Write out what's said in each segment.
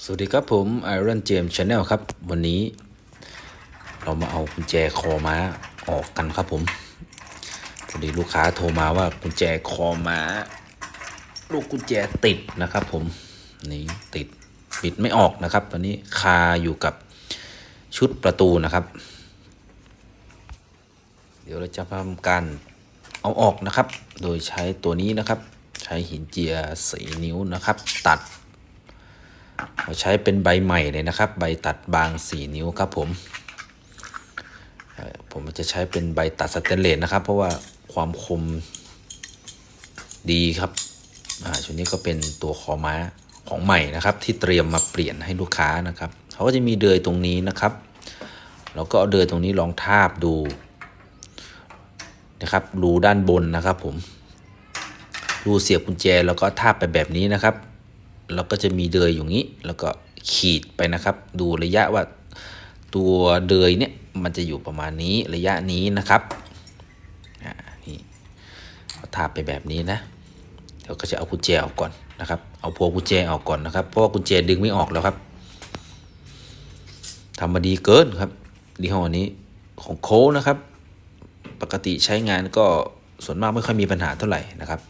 สวัสดีครับผม Iron James Channel ครับ วันนี้ เรามาเอากุญแจคอม้าออกกันครับผมพอดีลูกค้าโทรมาว่ากุญแจคอม้า ลูกกุญแจติดนะครับผมนี่ติดปิดไม่ออกนะครับ ตอนนี้คาอยู่กับชุดประตูนะครับ เดี๋ยวเราจะทำการเอาออกนะครับ โดยใช้ตัวนี้นะครับ ใช้หินเจียสีนิ้วนะครับ ตัด เราใช้เป็นใบใหม่เลยนะครับ ใบตัดบาง 4 นิ้วครับผมผมจะใช้เป็นใบตัดสเตนเลสนะครับ เพราะว่าความคมดีครับชุดนี้ก็เป็นตัวคอม้าของใหม่นะครับ ที่เตรียมมาเปลี่ยนให้ลูกค้านะครับเขาก็จะมีเดือยตรงนี้นะครับเราก็เอาเดือยตรงนี้ลองทาบดูนะครับรูด้านบนนะครับผมรูเสียบกุญแจแล้วก็ทาบไปแบบนี้นะครับ เราก็จะมีเดยอยู่นี้ แล้วก็ขีดไปนะครับ ดูระยะว่าตัวเดยเนี่ยมันจะอยู่ประมาณนี้ระยะนี้นะครับอ่านี่ทาไปแบบนี้นะเดี๋ยวก็จะเอากุญแจออกก่อนนะครับ เอาพวงกุญแจออกก่อนนะครับ เพราะว่ากุญแจดึงไม่ออกแล้วครับทำมาดีเกินครับดีห้อนี้ของโค้ดนะครับ ปกติใช้งานก็ส่วนมากไม่ค่อยมีปัญหาเท่าไหร่นะครับ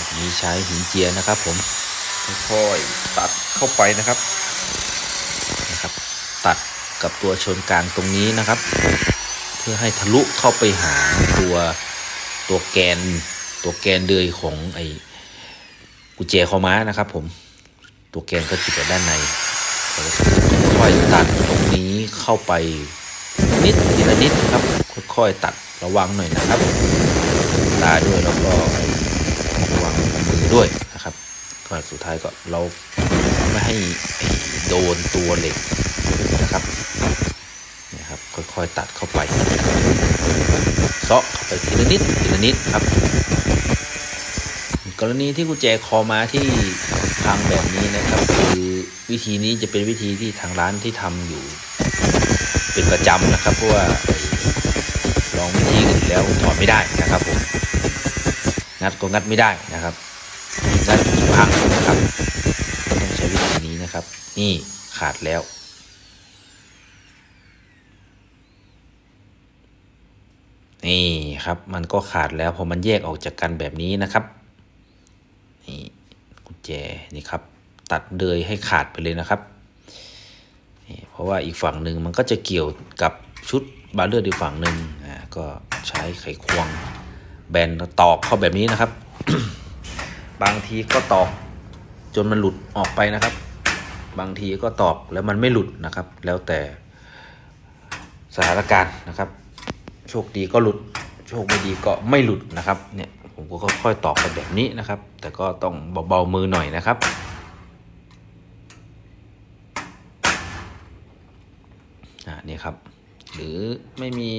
แบบนี้ใช้หินเจียนะครับ ผมค่อยๆตัดเข้าไปนะครับนะครับ ตัดกับตัวชนกลางตรงนี้นะครับ เพื่อให้ทะลุเข้าไปหาตัวตัวแกนตัวแกนเดือยของไอ้กุญแจคอม้านะครับ ผมตัวแกนก็จิดอยู่ด้านในเราก็ค่อยๆตัดตรงนี้เข้าไปนิดทีละนิดครับ ค่อยๆตัดระวังหน่อยนะครับตาด้วยแล้วก็ไอ้ระ วังมือด้วยนะครับก็สุดท้ายก็เราไม่ให้โดนตัวเหล็กนะครับนี่ครับค่อยๆตัดเข้าไปเซาะเข้าไปทีละนิดทีละนิดครับ กรณีที่กุญแจคอมาที่พังแบบนี้นะครับ คือวิธีนี้จะเป็นวิธีที่ทางร้านที่ทำอยู่ เป็นประจำนะครับเพราะว่าลองวิธีอื่นแล้วถอดไม่ได้นะครับผ งัดก็งัดไม่ได้นะครับงัดพังนะครับต้องใช้วิธีนี้นะครับ นี่ขาดแล้ว นี่ครับมันก็ขาดแล้วพอมันแยกออกจากกันแบบนี้นะครับนี่กุญแจนี่ครับ ตัดเดยให้ขาดไปเลยนะครับเพราะว่าอีกฝั่งหนึ่งมันก็จะเกี่ยวกับชุดบาเลือร์อีกฝั่งหนึ่งอ่าก็ใช้ไขควง แบนตอกเข้าแบบนี้นะครับ บางทีก็ตอกจนมันหลุดออกไปนะครับ บางทีก็ตอกแล้วมันไม่หลุดนะครับ แล้วแต่สถานการณ์นะครับ โชคดีก็หลุด โชคไม่ดีก็ไม่หลุดนะครับ เนี่ยผมก็ค่อยๆตอกไปแบบนี้นะครับ แต่ก็ต้องเบาๆมือหน่อยนะครับอ่านี่ครับ หรือไม่มี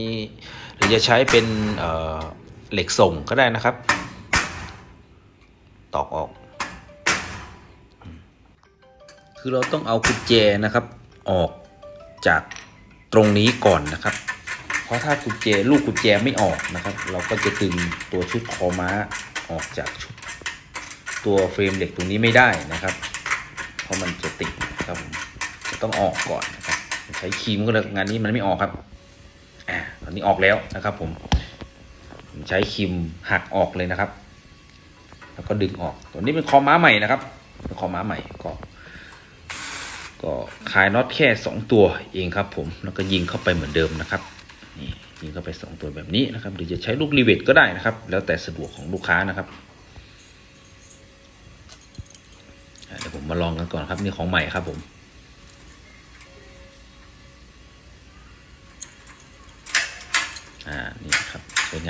หรือจะใช้เป็น เหล็กส่งก็ได้นะครับ ตอกออก คือเราต้องเอากุญแจนะครับ ออกจากตรงนี้ก่อนนะครับ เพราะถ้ากุญแจลูกกุญแจไม่ออกนะครับ เราก็จะดึงตัวชุดคอม้าออกจากชุดตัวเฟรมเหล็กตรงนี้ไม่ได้นะครับ เพราะมันจะติดนะครับจะต้องออกก่อนนะครับ ใช้ครีมก็เลยงานนี้มันไม่ออกครับ อ่าตอนนี้ออกแล้วนะครับผม ผมใช้ครีมหักออกเลยนะครับ แล้วก็ดึงออก ตัวนี้เป็นคอม้าใหม่นะครับเป็นคอม้าใหม่ก็ ก็คลายน็อตแค่สองตัวเองครับ ผมแล้วก็ยิงเข้าไปเหมือนเดิมนะครับนี่ยิงเข้าไปสองตัวแบบนี้นะครับหรือจะใช้ลูกรีเวทก็ได้นะครับ แล้วแต่สะดวกของลูกค้านะครับเดี๋ยวผมมาลองกันก่อนครับนี่ของใหม่ครับผม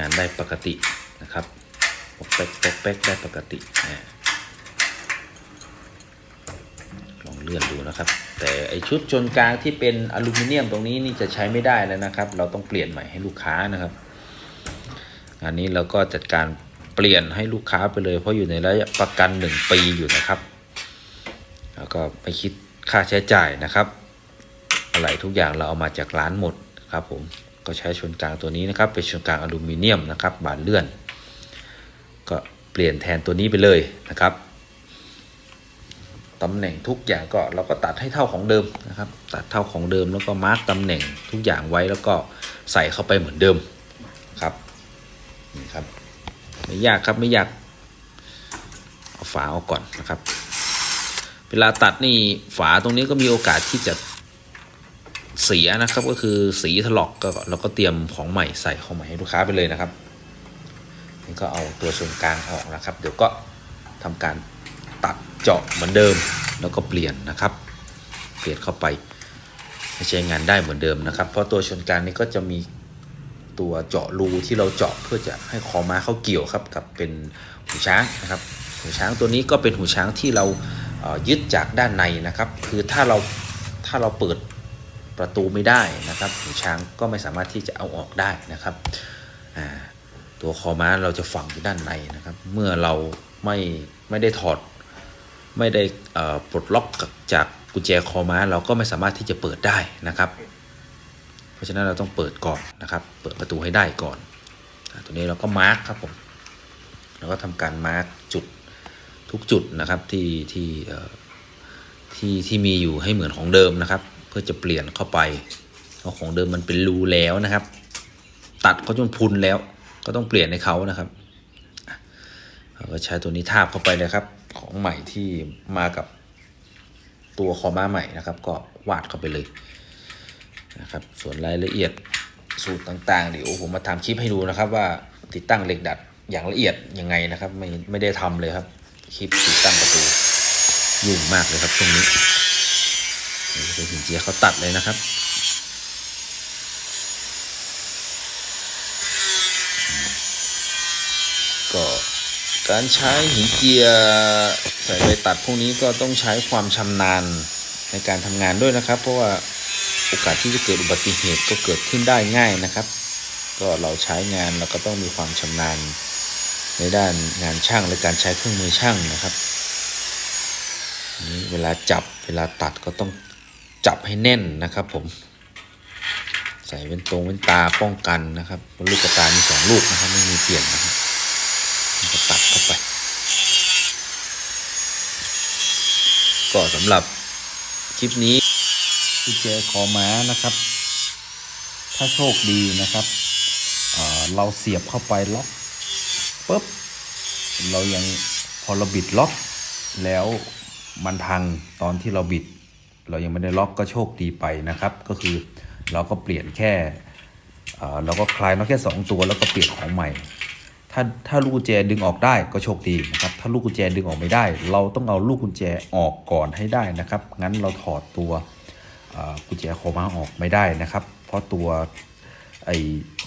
านได้ปกตินะครับปกแป๊กปกแป๊กได้ปกติอ่าลองเลื่อนดูนะครับ แต่ไอชุดชนกลางที่เป็นอลูมิเนียมตรงนี้นี่จะใช้ไม่ได้แล้วนะครับ เราต้องเปลี่ยนใหม่ให้ลูกค้านะครับงานนี้เราก็จัดการเปลี่ยนให้ลูกค้าไปเลย เพราะอยู่ในระยะประกันหนึ่งปีอยู่นะครับ แล้วก็ไม่คิดค่าใช้จ่ายนะครับอะไรทุกอย่างเราเอามาจากร้านหมดครับผม ก็ใช้ชนกลางตัวนี้นะครับ เป็นชนกลางอลูมิเนียมนะครับบานเลื่อน ก็เปลี่ยนแทนตัวนี้ไปเลยนะครับตำแหน่งทุกอย่างก็เราก็ตัดให้เท่าของเดิมนะครับ ตัดเท่าของเดิมแล้วก็มาร์กตำแหน่งทุกอย่างไว้แล้วก็ใส่เข้าไปเหมือนเดิมครับนี่ครับไม่ยากครับไม่ยากเอาฝาออกก่อนนะครับ เวลาตัดนี่ฝาตรงนี้ก็มีโอกาสที่จะ เสียนะครับก็คือสีถลอกก็เราก็เตรียมของใหม่ใส่ของใหม่ให้ลูกค้าไปเลยนะครับนี่ก็เอาตัวส่วนกลางออกนะครับ เดี๋ยวก็ทำการตัดเจาะเหมือนเดิม แล้วก็เปลี่ยนนะครับ เปลี่ยนเข้าไปใช้งานได้เหมือนเดิมนะครับ เพราะตัวชนกลางนี่ก็จะมีตัวเจาะรูที่เราเจาะเพื่อจะให้คอม้าเข้าเกี่ยวครับกับเป็นหูช้างนะครับหูช้างตัวนี้ก็เป็นหูช้างที่เรายึดจากด้านในนะครับ คือถ้าเราถ้าเราเปิด ประตูไม่ได้นะครับหูช้างก็ไม่สามารถที่จะเอาออกได้นะครับตัวคอม้าเราจะฝังอยู่ด้านในนะครับ เมื่อเราไม่ไม่ได้ถอดไม่ได้ปลดล็อกจากกุญแจคอม้าเราก็ไม่สามารถที่จะเปิดได้นะครับ เพราะฉะนั้นเราต้องเปิดก่อนนะครับ เปิดประตูให้ได้ก่อนตัวนี้เราก็มาร์กครับผมเราก็ทำการมาร์กจุดทุกจุดนะครับที่ที่ที่ที่มีอยู่ให้เหมือนของเดิมนะครับ เพื่อจะเปลี่ยนเข้าไปเพราะของเดิมมันเป็นรูแล้วนะครับ ตัดเขาจนพุนแล้ว ก็ต้องเปลี่ยนให้เขานะครับเราก็ใช้ตัวนี้ทาบเข้าไปเลยครับ ของใหม่ที่มากับตัวคอม้าใหม่นะครับ ก็วาดเข้าไปเลยนะครับ ส่วนรายละเอียดสูตรต่างๆเดี๋ยวผมมาทำคลิปให้ดูนะครับ ว่าติดตั้งเหล็กดัดอย่างละเอียดยังไงนะครับ ไม่ไม่ได้ทำเลยครับคลิปติดตั้งประตูยุ่งมากเลยครับช่วงนี้ นี่คือหินเจียเขาตัดเลยนะครับก็การใช้หินเจียใส่ใบตัดพวกนี้ก็ต้องใช้ความชำนาญในการทำงานด้วยนะครับ เพราะว่าโอกาสที่จะเกิดอุบัติเหตุก็เกิดขึ้นได้ง่ายนะครับ ก็เราใช้งานเราก็ต้องมีความชำนาญในด้านงานช่างและการใช้เครื่องมือช่างนะครับนี่เวลาจับเวลาตัดก็ต้อง จับให้แน่นนะครับผม ใส่เป็นตรงเป็นตาป้องกันนะครับลูกกระตามีสองลูกนะครับไม่มีเปลี่ยนนะครับมันก็ตัดเข้าไป ก็สำหรับคลิปนี้กุญแจคอม้านะครับ ถ้าโชคดีนะครับเเราเสียบเข้าไปล็อกปุ๊บเรายังพอเราบิดล็อกแล้วมันพังตอนที่เราบิด เรายังไม่ได้ล็อกก็โชคดีไปนะครับ ก็คือเราก็เปลี่ยนแค่เราก็คลายน็อตแค่ 2 ตัวแล้วก็เปลี่ยนของใหม่ ถ้าถ้าลูกกุญแจดึงออกได้ก็โชคดีนะครับ ถ้าลูกกุญแจดึงออกไม่ได้ เราต้องเอาลูกกุญแจออกก่อนให้ได้นะครับ งั้นเราถอดตัวกุญแจโคม้าออกไม่ได้นะครับ เพราะตัวไอ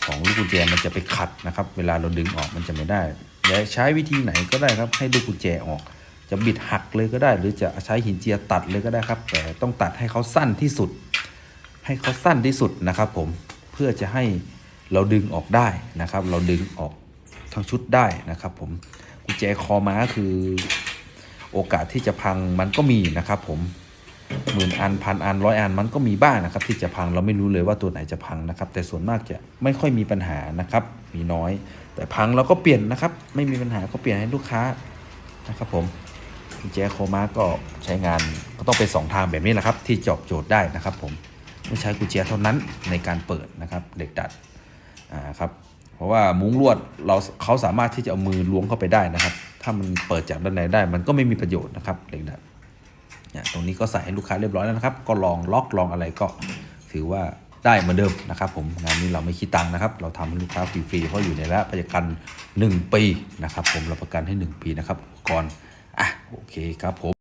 ของลูกกุญแจมันจะไปขัดนะครับ เวลาเราดึงออกมันจะไม่ได้อย่าใช้วิธีไหนก็ได้ครับให้ลูกกุญแจออก จะบิดหักเลยก็ได้ หรือจะใช้หินเจียตัดเลยก็ได้ครับ แต่ต้องตัดให้เขาสั้นที่สุด ให้เขาสั้นที่สุดนะครับ ผมเพื่อจะให้เราดึงออกได้นะครับ เราดึงออกทั้งชุดได้นะครับ ผมกุญแจคอม้าคือโอกาสที่จะพังมันก็มีนะครับ ผมหมื่นอันพันอันร้อยอันมันก็มีบ้างนะครับ ที่จะพังเราไม่รู้เลยว่าตัวไหนจะพังนะครับ แต่ส่วนมากจะไม่ค่อยมีปัญหานะครับ มีน้อย แต่พังเราก็เปลี่ยนนะครับ ไม่มีปัญหาก็เปลี่ยนให้ลูกค้านะครับผม กุญแจโคมาก็ใช้งานก็ต้องเป็นสองทางแบบนี้แหละครับ ที่จอบโจทย์ได้นะครับผมไม่ใช้กุญแจเท่านั้นในการเปิดนะครับเหล็กดัดอ่าครับเพราะว่ามุ้งลวดเราเขาสามารถที่จะเอามือล้วงเข้าไปได้นะครับ ถ้ามันเปิดจากด้านในได้ มันก็ไม่มีประโยชน์นะครับเหล็กดัดเนี่ยตรงนี้ก็ใส่ให้ลูกค้าเรียบร้อยแล้วนะครับ ก็ลองล็อกลองอะไรก็ถือว่าได้เหมือนเดิมนะครับผมงานนี้เราไม่คิดตังค์นะครับ เราทำให้ลูกค้าฟรีๆเพราะอยู่ในระยะประกัน 1 ปีนะครับ ผมเรับประกันให้ 1 ปีนะครับก่อน อะโอเคครับผม